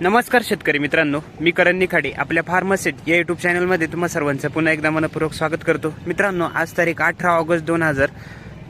नमस्कार शेतकरी मित्रांनो मी करण निखाडे आपल्या फार्मसेट या युट्यूब चॅनलमध्ये तुम्हा सर्वांचं पुन्हा एकदा मनपूर्वक स्वागत करतो. मित्रांनो आज तारीख अठरा ऑगस्ट दोन हजार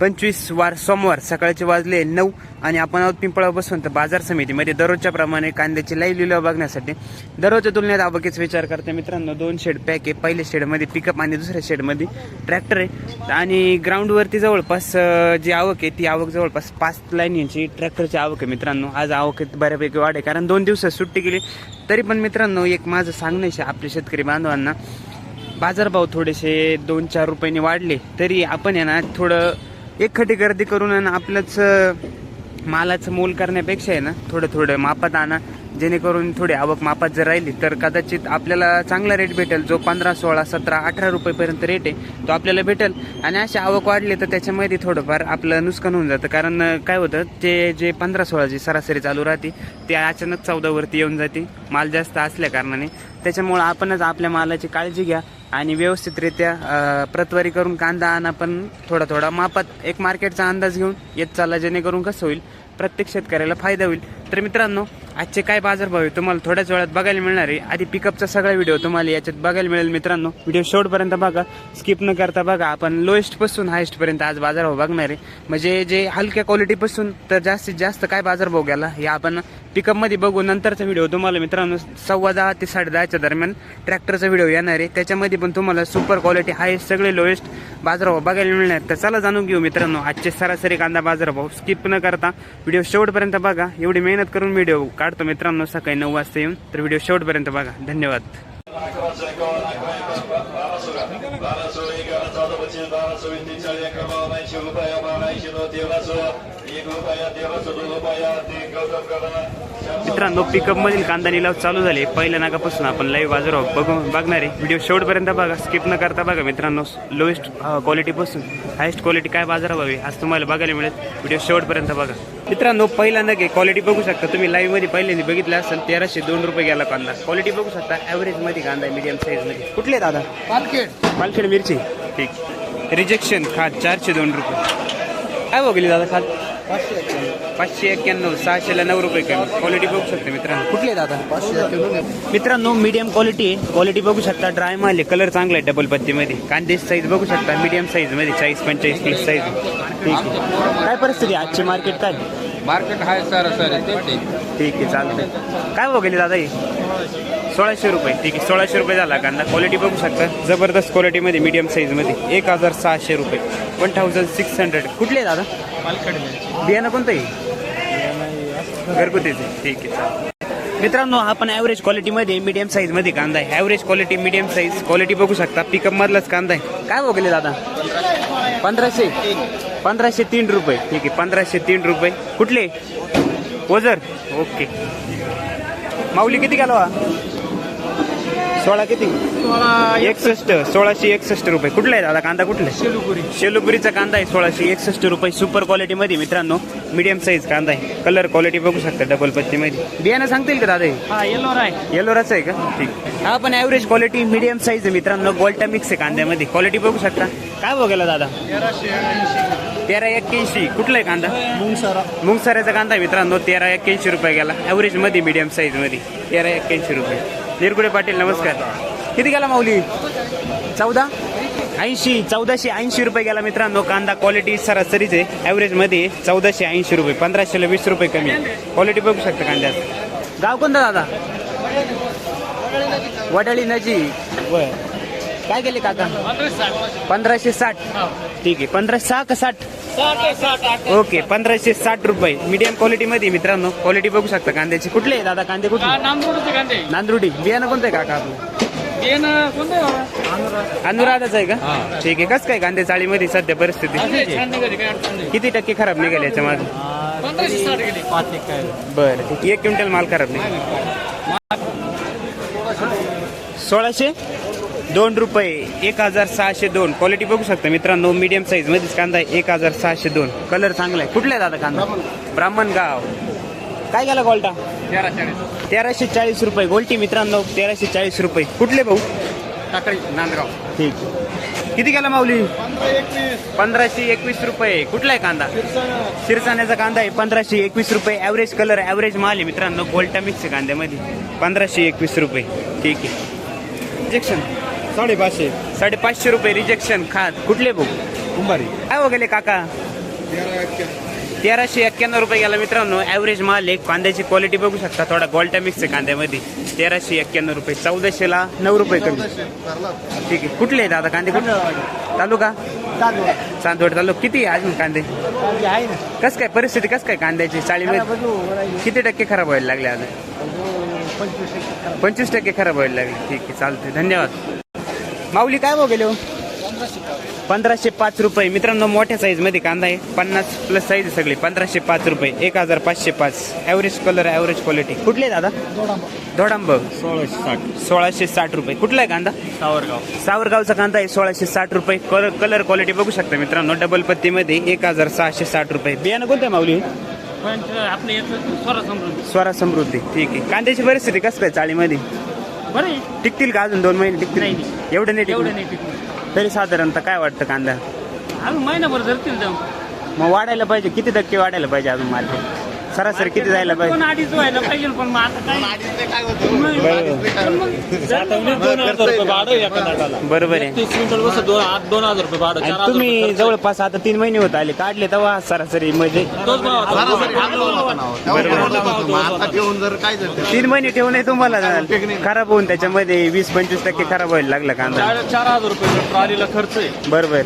पंचवीस वार सोमवार सकाळचे वाजले नऊ आणि आपण आहोत पिंपळा बसून. तर बाजार समितीमध्ये दररोजच्या प्रमाणे कांद्याची लाईव्ह लिलाव बघण्यासाठी दररोजच्या तुलनेत आवकेच विचार करते मित्रांनो. दोन शेड पॅक आहे. पहिल्या शेडमध्ये पिकअप आणि दुसऱ्या शेडमध्ये ट्रॅक्टर आहे. आणि ग्राउंडवरती जवळपास जी आवक आहे ती आवक जवळपास पाच लाईन यांची ट्रॅक्टरची आवक आहे मित्रांनो. आज आवक बऱ्यापैकी वाढ आहे. कारण दोन दिवसात सुट्टी केली तरी पण मित्रांनो एक माझं सांगणं आहे आपल्या शेतकरी बांधवांना बाजारभाव थोडेसे दोन चार रुपयांनी वाढले. तरी आपण आहे ना थोडं एकखटी गर्दी करून आणि आपलंच मालाचं मोल करण्यापेक्षा आहे ना थोडं थोडं मापात आणा. जेणेकरून थोडी आवक मापात जर राहिली तर कदाचित आपल्याला चांगला रेट भेटेल. जो पंधरा सोळा सतरा अठरा रुपयेपर्यंत रेट आहे तो आपल्याला भेटेल. आणि अशी आवक वाढली तर त्याच्यामध्ये थोडंफार आपलं नुकसान होऊन जातं. कारण काय होतं ते जे पंधरा सोळाची सरासरी चालू राहते ते अचानक चौदावरती येऊन जाते. माल जास्त असल्या कारणाने. त्याच्यामुळं आपणच आपल्या मालाची काळजी घ्या. आणि व्यवस्थितरित्या प्रतवारी करून कांदा आणा पण थोडा थोडा मापात एक मार्केटचा अंदाज घेऊन येत चालला जेणेकरून कसं होईल प्रत्येक शेतकऱ्याला फायदा होईल. तर मित्रांनो आजचे काय बाजारभाव आहे तुम्हाला थोड्याच वेळात बघायला मिळणार आहे. आधी पिकअपचा सगळा व्हिडिओ तुम्हाला याच्यात बघायला मिळेल मित्रांनो. व्हिडिओ शेवटपर्यंत बघा स्किप न करता बघा. आपण लोएस्टपासून हायस्टपर्यंत आज बाजारभाव बघणार आहे. म्हणजे जे हलक्या क्वालिटीपासून तर जास्तीत जास्त काय बाजारभाव गेला हे आपण पिकअपमध्ये बघू नंतरचा व्हिडिओ तुम्हाला मित्रांनो सव्वा दहा ते साडे दहाच्या दरम्यान ट्रॅक्टरचा व्हिडिओ येणार आहे. त्याच्यामध्ये पण तुम्हाला सुपर क्वालिटी हायेस्ट सगळे लोएस्ट बाजारभाव बघायला मिळणार. तर चला जाणून घेऊ मित्रांनो आजचे सरासरी कांदा बाजारभाव स्किप न करता व्हिडिओ शेवटपर्यंत बघा. एवढी मेहनत मेहनत करून व्हिडिओ काढतो मित्रांनो सकाळी नऊ वाजता येऊन. तर व्हिडिओ शेवटपर्यंत बघा. धन्यवाद. बाराशे मित्रांनो पिकअप मधील कांदा निलाव चालू झाले. पहिल्या नागापासून आपण लाईव्ह बाजारावर बघू बघणार आहे. व्हिडिओ शेवटपर्यंत बघा स्किप न करता बघा मित्रांनो. लोएस्ट क्वालिटी पासून हायेस्ट क्वालिटी काय बाजारात हवी आज तुम्हाला बघायला मिळेल. व्हिडिओ शेवटपर्यंत बघा. मित्रांनो पहिला नग आहे क्वालिटी बघू शकता तुम्ही. लाईव्हमध्ये पहिल्यांदा बघितलं असेल तेराशे दोन रुपये गेला कांदा. क्वालिटी बघू शकता ॲव्हरेजमध्ये कांदा आहे मीडियम साईजमध्ये. कुठले दादा? पालखेड. पालखेड मिरची. ठीक. रिजेक्शन खात चारशे दोन रुपये. काय बघली दादा खात? पाचशे एक्क्याण्णव सहाशेला नऊ रुपये कमी. क्वालिटी बघू शकता मित्रांनो. कुठले दादा? मित्रांनो मीडियम क्वालिटी आहे. क्वालिटी बघू शकता. ड्राय माल आहे. कलर चांगला आहे डबल पत्तीमध्ये. कांदे साईज बघू शकता. मीडियम साईजमध्ये. चाळीस पंचेचाळीस प्लस साईज ठीक आहे. काय परिस्थिती आहे? आजची मार्केट काय? मार्केट आहे सर सर ठीक आहे चालतंय. काय बघेल दादा हे? सोळाशे रुपये. ठीक आहे सोळाशे रुपये झाला कांदा. क्वालिटी बघू शकता. जबरदस्त क्वालिटीमध्ये मीडियम साईजमध्ये एक हजार सहाशे रुपये. वन थाउजंड सिक्स हंड्रेड कुठले आहे दादा? बियाणं कोणतं आहे घरगुतीचे. ठीक आहे चालेल. मित्रांनो आपण ॲव्हरेज क्वालिटीमध्ये मीडियम साईजमध्ये कांदा आहे. Average quality medium size quality बघू शकता. पिकअप मधलाच कांदा आहे. काय बघले दादा? पंधराशे. पंधराशे तीन रुपये. ठीक आहे पंधराशे तीन रुपये. कुठले? ओझर. ओके. माऊली किती घालवा सोळा किती? एकसष्ट सोळाशे एकसष्ट रुपये. कुठला आहे दादा कांदा कुठला? शेलुपुरी. शेलुपुरीचा कांदा आहे सोळाशे एकसष्ट रुपये. सुपर क्वालिटीमध्ये मित्रांनो मीडियम साईज कांदा आहे. कलर क्वालिटी बघू शकता डबल पत्तीमध्ये बियाणं सांगतील का दादा हे? हा येलो आहे. येलोराचं आहे का? ठीक. हा पण ॲव्हरेज क्वालिटी मीडियम साईज आहे मित्रांनो. गोल्टा मिक्स आहे कांद्यामध्ये. क्वालिटी बघू शकता. काय बघायला दादा? तेरा एक्क्याऐंशी. कुठला आहे कांदा? मुंगसरा. मुंगसाऱ्याचा कांदा आहे मित्रांनो. तेरा एक्क्याऐंशी रुपये गेला. ॲव्हरेजमध्ये मीडियम साईजमध्ये तेरा एक्क्याऐंशी रुपये. निरगुडे पाटील नमस्कार. किती गेला माऊली? चौदा? ऐंशी चौदाशे ऐंशी रुपये गेला मित्रांनो. कांदा क्वालिटी सरासरीच आहे. ॲव्हरेजमध्ये चौदाशे ऐंशी रुपये पंधराशेला वीस रुपये कमी क्वालिटी बघू शकता कांद्यात. गाव कोणतं दादा? वडाळी नजी बर काय गेले काका? पंधराशे साठ. ठीक आहे. पंधराशे सहा का साठ? ओके पंधराशे साठ रुपये. मीडियम क्वालिटीमध्ये मित्रांनो क्वालिटी बघू शकता कांद्याची. कुठले आहे दादा कांदे कुठले? नांदुर्डी बियाणं कोणतं आहे काका आपलं? अनुराधाच आहे का? ठीक आहे. कसं काय कांदे चाळीमध्ये सध्या परिस्थिती? नाही. किती टक्के खराब निघाले याच्या मागे पंधराशे साठ गेली. पाच एक काय? बरं ठीक आहे. एक क्विंटल माल खराब निघाला. सोळाशे? दोन रुपये एक हजार सहाशे दोन. क्वालिटी बघू शकता मित्रांनो मीडियम साईज मध्येच कांदा आहे एक हजार सहाशे दोन. कलर चांगला आहे. कुठला आहे दादा कांदा? ब्राह्मण गाव. काय गेला गोल्टा? तेराशे चाळीस रुपये. गोल्टी मित्रांनो तेराशे चाळीस रुपये. कुठले भाऊ? टाकळी नांदगाव. ठीक किती गेला माऊली? पंधराशे एकवीस. रुपये. कुठला आहे कांदा? शिरसाण्याचा कांदा आहे. पंधराशे एकवीस रुपये. ॲव्हरेज कलर ॲव्हरेज माल आहे मित्रांनो. गोल्टा मिक्स आहे कांद्यामध्ये. पंधराशे एकवीस रुपये. ठीक आहे. रिजेक्शन साडेपाचशे. साडेपाचशे रुपये रिजेक्शन खात. कुठले भाऊ कुंभारी. काय हो गेले काका? तेराशे एक्क्याण्णव रुपये गेला मित्रांनो. ॲव्हरेज माल आहे कांद्याची क्वालिटी बघू शकता. थोडा गोल्टा मिक्स आहे कांद्यामध्ये. तेराशे एक्क्याण्णव रुपये. चौदाशेला नऊ रुपये कमी. ठीक आहे. कुठले आहेत आता कांदे? कुठले तालुका? चांदवड तालुका. किती आहे अजून कांदे? कस काय परिस्थिती? कस काय कांद्याची चाळीमध्ये? किती टक्के खराब व्हायला लागले आता पंचवीस टक्के खराब व्हायला लागले. ठीक आहे चालते धन्यवाद. माऊली काय भाव गेले हो? पंधराशे पाच रुपये. मित्रांनो मोठ्या साईजमध्ये कांदा आहे. पन्नास प्लस साईज सगळी. पंधराशे पाच रुपये. एक हजार पाचशे पाच. ॲव्हरेज कलर ॲव्हरेज क्वालिटी कुठले दादा? धोडांब सोळाशे साठ. सोळाशे साठ रुपये. कुठला आहे कांदा? सावरगाव. सावरगावचा कांदा आहे. सोळाशे साठ रुपये. कलर कलर क्वालिटी बघू शकता मित्रांनो. डबल पत्तीमध्ये एक हजार सहाशे साठ रुपये. बियाणं कोणतं आहे माऊली? आपलं स्वरा समृद्धी. स्वरा समृद्धी. ठीक आहे. कांद्याची परिस्थिती कसं काय चाळीमध्ये? बरं आहे. टिकतील का अजून दोन महिने टिकतील? नाही, एवढं नाही एवढं नाही तरी साधारणतः काय वाटतं कांदा? अजून महिनाभर धरतील जाऊन मग वाढायला पाहिजे. किती टक्के वाढायला पाहिजे अजून मार्केट? सरासरी किती जायला पाहिजे? अडीच व्हायला पाहिजे पण मग आता काय? बरोबर आहे. दोन हजार रुपये भाडं आणि तुम्ही. जवळपास आता तीन महिने होत आले काढले तेव्हा सरासरी म्हणजे? तोच भाव होता. आता घेऊन जर काय झालं तीन महिने ठेवून तुम्हाला खराब होऊन त्याच्यामध्ये वीस पंचवीस टक्के खराब व्हायला लागला कांदा. चार चार हजार रुपये ट्रॉलीला खर्च आहे. बरोबर.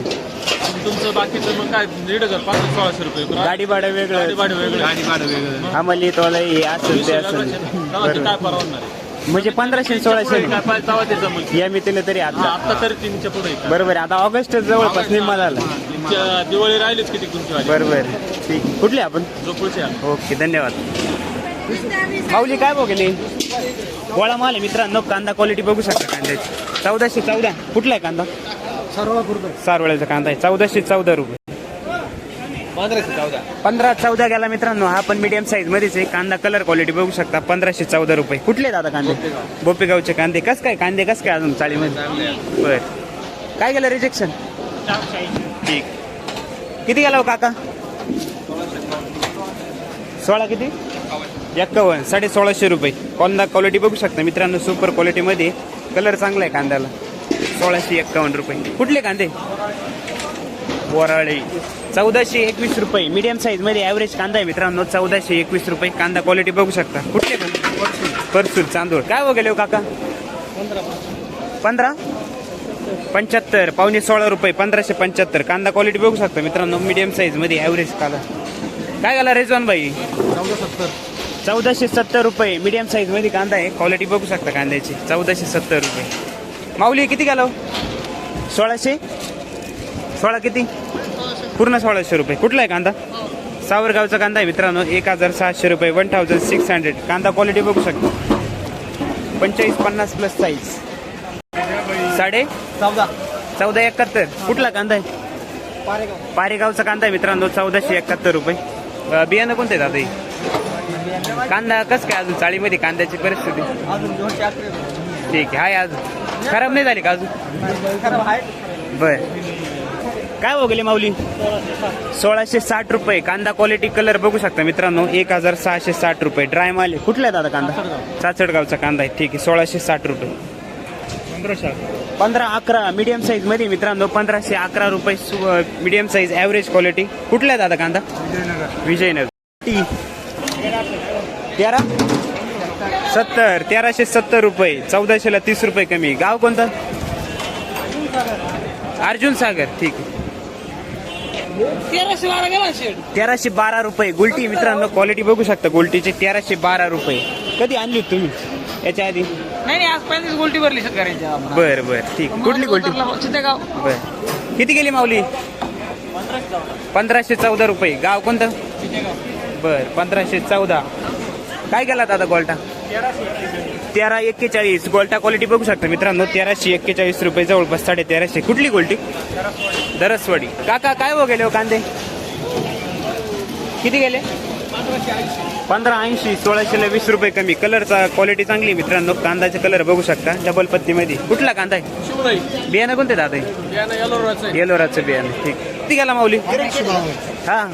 तुमचं बाकीचं मग काय दीड हजार पाचशे सोळाशे रुपये गाडी भाडं गाडी वेगळं भाडं वेगळं गाडी भाडं वेगळं आम्हाला तोला हे असं ते असं. तेव्हा ते बरोबर. काय परवडणार आहे? म्हणजे पंधराशे सोळाशे. काय पाहिजे तेव्हा ते जमल या तरी आता. आता तरी तीनच्या पुढे आहे. बरोबर आहे. आता ऑगस्ट जवळपास निम्मा झाला. तुमच्या दिवाळी राहिलीच किती तुमची वाली. बरोबर ठीक. कुठले आपण? आहे. ओके धन्यवाद. माऊली काय बघले गोळा माल आहे मित्रांनो. कांदा क्वालिटी बघू शकता कांद्याची. चौदाशे चौदा. कुठला आहे कांदा? सारवळ्याचा कांदा आहे. चौदाशे चौदा रुपये. पंधरा चौदा गेला मित्रांनो. हा पण मीडियम साईज मध्येच आहे. कांदा कलर क्वालिटी बघू शकता. पंधराशे चौदा रुपये. कुठले दादा कांदे? बोपेगावचे कांदे. कस काय? कांदे कस काय अजून चाळीमध्ये? बर. काय गेलं रिजेक्शन ठीक. किती गेला हो काका? सोळा किती? एक्कावन्न. साडे सोळाशे रुपये. कांदा क्वालिटी बघू शकता मित्रांनो. सुपर क्वालिटीमध्ये कलर चांगला आहे कांद्याला. सोळाशे एक्कावन्न रुपये. कुठले कांदे? वराळे चौदाशे एकवीस रुपये. मीडियम साईजमध्ये ॲव्हरेज कांदा आहे मित्रांनो. चौदाशे एकवीस रुपये. कांदा क्वालिटी बघू शकता. कुठले परसूर चांदूर. काय वगैरे हो काका? पंधरा. पंच्याहत्तर. पावणे सोळा रुपये. पंधराशे पंच्याहत्तर. कांदा क्वालिटी बघू शकता मित्रांनो. मीडियम साईजमध्ये ॲव्हरेज कांदा. काय झाला रेजवान बाई चौदाशे सत्तर रुपये. मीडियम साईजमध्ये कांदा आहे. क्वालिटी बघू शकता कांद्याची. चौदाशे सत्तर रुपये. माऊली किती घालव सोळाशे? सोळा किती? पूर्ण सोळाशे रुपये. कुठला आहे कांदा? सावरगावचा कांदा आहे मित्रांनो. एक हजार सहाशे रुपये. वन थाउजंड सिक्स हंड्रेड कांदा क्वालिटी बघू शकता. पंचेचाळीस पन्नास प्लस साईज साडे? चौदा. चौदा एकाहत्तर. कुठला कांदा आहे? पारेगावचा कांदा आहे मित्रांनो. चौदाशे एकाहत्तर रुपये. बियाणं कोणते दादा? कांदा कस काय अजून चाळीमध्ये कांद्याची परिस्थिती? ठीक आहे. अजून. खराब नाही झाली का अजून? बर. काय हो गेले माऊली? सोळाशे साठ रुपये. कांदा क्वालिटी कलर बघू शकता मित्रांनो. एक हजार सहाशे साठ रुपये. ड्राय माल. कुठला आहे दादा कांदा? चाचडगावचा कांदा आहे. ठीक आहे. सोळाशे साठ रुपये. पंधरा अकरा. मीडियम साईजमध्ये मित्रांनो. पंधराशे अकरा रुपये मीडियम साईज ॲव्हरेज क्वालिटी कुठला आहे दादा कांदा? विजयनगर. तेरा? सत्तर तेराशे सत्तर रुपये चौदाशेला तीस रुपये कमी. गाव कोणतं? अर्जुन सागर ठीक. आहे तेराशे बारा रुपये. गुलटी मित्रांनो क्वालिटी बघू शकता गुलटीचे. तेराशे बारा रुपये. कधी आणली तुम्ही? याच्या आधी? नाही नाही आज पहिलीच गोल्टी भरली शेतकऱ्यांच्या बर बर ठीक. कुठली गोल्टी? बर. किती गेली माऊली? पंधराशे चौदा रुपये. गाव कोणतं? बर पंधराशे चौदा. काय गेला दादा गोल्टा? तेरा एक्केचाळीस. गोल्टा क्वालिटी बघू शकता मित्रांनो. तेराशे एक्केचाळीस रुपये जवळपास साडे तेराशे. कुठली गोल्टी दरसवाडी. काका काय हो गेले हो कांदे? किती गेले? पंधरा ऐंशी सोळाशेला वीस रुपये कमी. कलरचा क्वालिटी चांगली आहे मित्रांनो. कांद्याचे कलर बघू शकता. डबल पत्तीमध्ये. कुठला कांदा आहे? शिवराई. बियाणं कोणते दादा आहे? येलोराचं बियाणं. ठीक. किती गेला माऊली? हा.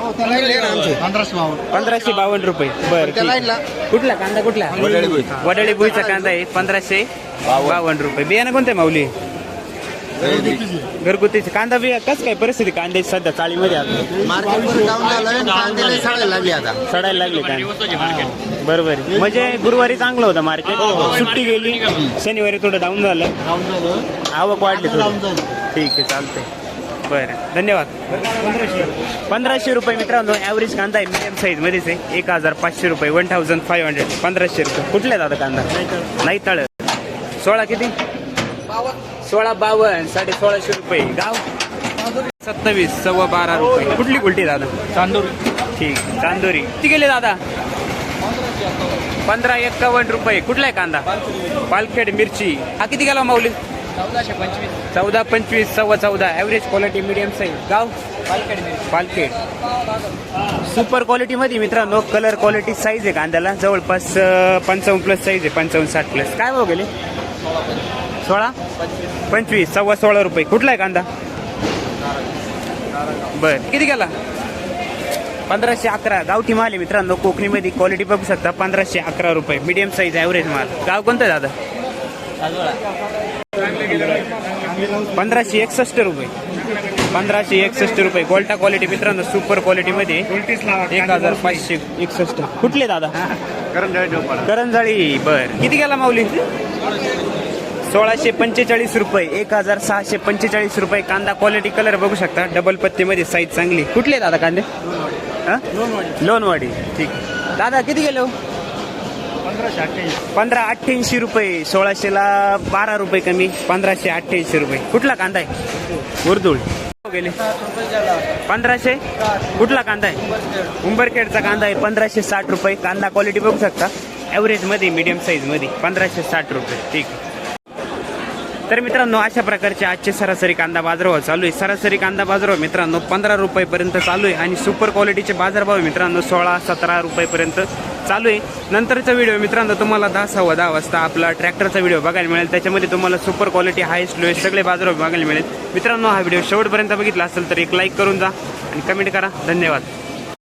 पंधराशे बावन्न पंधराशे बावन्न रुपये बरं कुठला कांदा कुठला? वडाळी भुईचा कांदा आहे पंधराशे बावन्न रुपये. बियाणं कोणते माऊली? घरगुतीचे. कांदा बिया कस काय परिस्थिती कांद्याची सध्या चाळीमध्ये आता? सडायला लागले कांदे. हो, बरोबर म्हणजे गुरुवारी चांगलं होतं मार्केट सुट्टी गेली. शनिवारी थोडं डाऊन झालं. आवक वाढली ठीक आहे चालतंय. बरं. धन्यवाद. पंधराशे रुपये मित्रांनो ॲव्हरेज कांदा आहे मिडियम साईज मध्येच आहे. एक हजार पाचशे रुपये वन थाउजंड फाईव्ह हंड्रेड पंधराशे रुपये. कुठले दादा कांदा? नाही तळ सोळा किती? सोळा बावन्न साडे सोळाशे रुपये. गाव? सत्तावीस सव्वा बारा रुपये. कुठली कुलटी दादा? चांदोरी. ठीक. चांदोरी. किती गेले दादा? पंधरा एक्कावन्न रुपये. कुठला आहे कांदा? पालखेड. मिरची. हा किती गेला माऊली चौदाशे पंचवीस. चौदा पंचवीस सव्वा चौदा. ॲव्हरेज क्वालिटी मिडियम साईज गाव? पालखेड सुपर क्वालिटीमध्ये मित्रांनो कलर क्वालिटी साईज आहे कांद्याला. जवळपास पंचावन्न प्लस साईज आहे पंचावन्न साठ प्लस काय भाव गेले? सोळा? पंचवीस सव्वा सोळा रुपये. कुठला आहे कांदा? बर. किती गेला? पंधराशे अकरा. गावठी माल आहे मित्रांनो कोकणीमध्ये क्वालिटी बघू शकता. पंधराशे अकरा रुपये. मिडियम साईज ॲव्हरेज माल. गाव कोणतं दादा? पंधराशे एकसष्ट रुपये. पंधराशे एकसष्ट रुपये. गोल्टा क्वालिटी मित्रांनो सुपर क्वालिटीमध्ये एक हजार पाचशे एकसष्ट. कुठले दादा? करंजाळी. बर. किती गेला माऊली? सोळाशे पंचेचाळीस रुपये. एक हजार सहाशे पंचेचाळीस रुपये. कांदा क्वालिटी कलर बघू शकता. डबल पत्तीमध्ये साईज चांगली. कुठले दादा कांदे? लोनवाडी लोणवाडी. ठीक. दादा किती गेलो हो? पंधरा अठ्ठ्याऐंशी रुपये सोळाशेला बारा रुपये कमी. पंधराशे अठ्ठ्याऐंशी रुपये. कुठला कांदा आहे? उर्दुळ. गेले. पंधराशे? कुठला कांदा आहे? उंबरखेडचा कांदा आहे. पंधराशे साठ रुपये. कांदा क्वालिटी बघू शकता. ॲव्हरेजमध्ये मीडियम साईजमध्ये. पंधराशे साठ रुपये. ठीक तर मित्रांनो अशा प्रकारचे आजचे सरासरी कांदा बाजारभाव चालू आहे. सरासरी कांदा बाजारभाव मित्रांनो पंधरा रुपयेपर्यंत चालू आहे आणि सुपर क्वालिटीचे बाजारभाव मित्रांनो सोळा सतरा रुपयेपर्यंत चालू आहे. नंतरचा व्हिडिओ मित्रांनो तुम्हाला दहा सव्वा दहा वाजता आपला ट्रॅक्टरचा व्हिडिओ बघायला मिळेल. त्याच्यामध्ये तुम्हाला सुपर क्वालिटी हायस्ट लोएस्ट सगळे बाजारभाव बघायला मिळेल. मित्रांनो हा व्हिडिओ शेवटपर्यंत बघितला असेल तर एक लाईक करून जा आणि कमेंट करा. धन्यवाद.